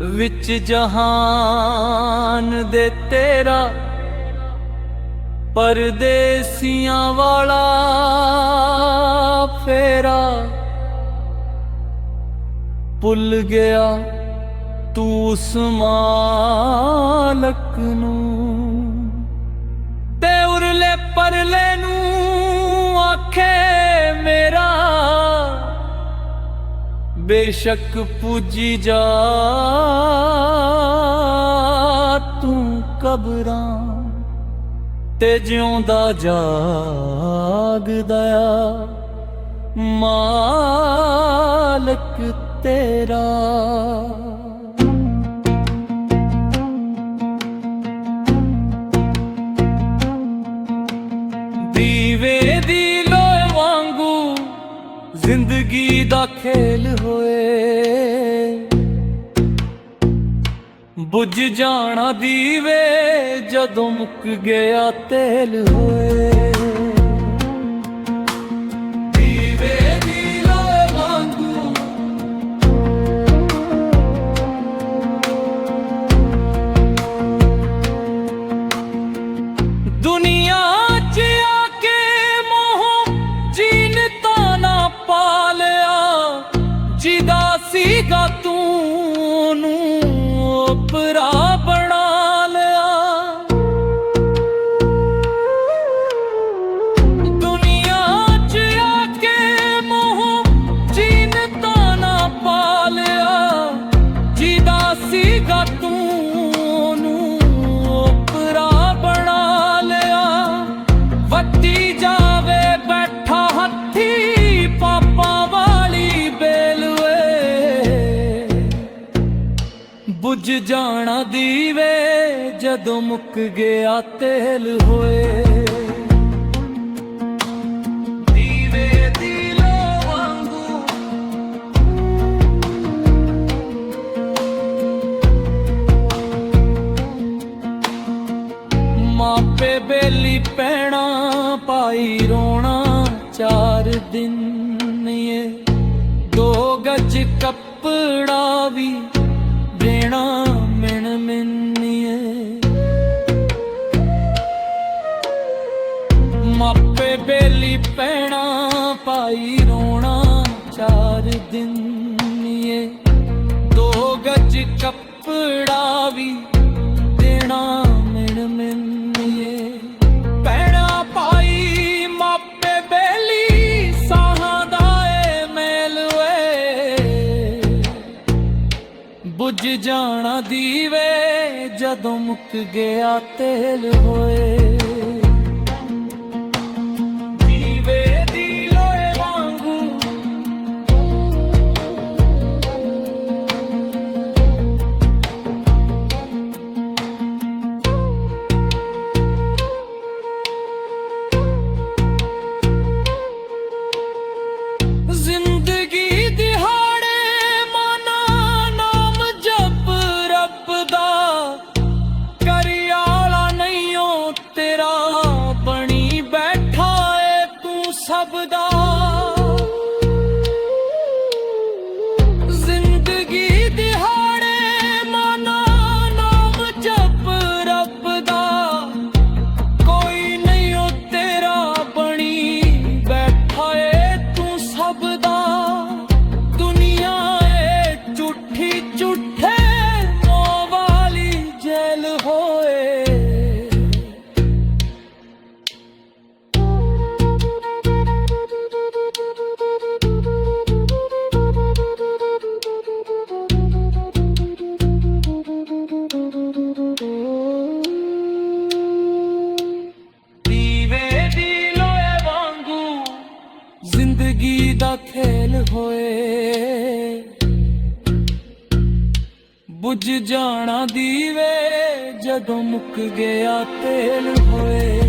ਵਿੱਚ ਜਹਾਨ ਦੇ ਤੇਰਾ ਪਰਦੇਸੀਆਂ ਵਾਲਾ ਫੇਰਾ ਭੁੱਲ ਗਿਆ ਤੂੰ ਉਸ ਮਾਲਕ ਨੂੰ। ਬੇਸ਼ੱਕ ਪੂਜੀ ਜਾ ਤੂੰ ਕਬਰਾਂ ਤੇ ਜਿਉਂਦਾ ਜਾਗਦਾ ਮਾਲਕ ਤੇਰਾ। ਦੀਵੇ ਜ਼ਿੰਦਗੀ ਦਾ ਖੇਲ ਹੋਏ। ਬੁੱਝ ਜਾਣਾ ਦੀਵੇ ਜਦੋਂ ਮੁੱਕ ਗਿਆ ਤੇਲ ਹੋਏ। opera ਬੁੱਝ ਜਾਣਾ ਦੀਵੇ, ਜਦੋਂ ਮੁੱਕ ਗਿਆ ਤੇਲ ਹੋਏ। ਦੀਵੇ ਵਾਂਗੂ। ਮਾਪੇ ਬੇਲੀ ਪੈਣਾ ਪਾਈ ਰੋਣਾ, ਚਾਰ ਦਿਨ ਏ ਦੋ ਗੱਜ ਕੱਪੜਾ ਵੀ ਪਾਈ ਚਾਰ ਦਿਨ ਏ। ਦੋ ਗਜ ਕੱਪੜਾ ਵੀ ਦੇਣਾ ਮਿਣ ਮਿੰਨੀਏ ਪੈਣਾ ਪਾਈ ਮਾਪੇ ਬੇਲੀ, ਸਾਹਾਂ ਦਾ ਏ ਮੇਲ ਵੇ ਬੁੱਝ ਜਾਣਾ ਦੀਵੇ ਜਦੋਂ ਮੁੱਕ ਗਿਆ ਤੇਲ ਹੋਏ। ਹੋਏ। ਬੁੱਝ ਜਾਣਾ ਦੀਵੇ ਜਦੋਂ ਮੁੱਕ ਗਿਆ ਤੇਲ ਹੋਏ।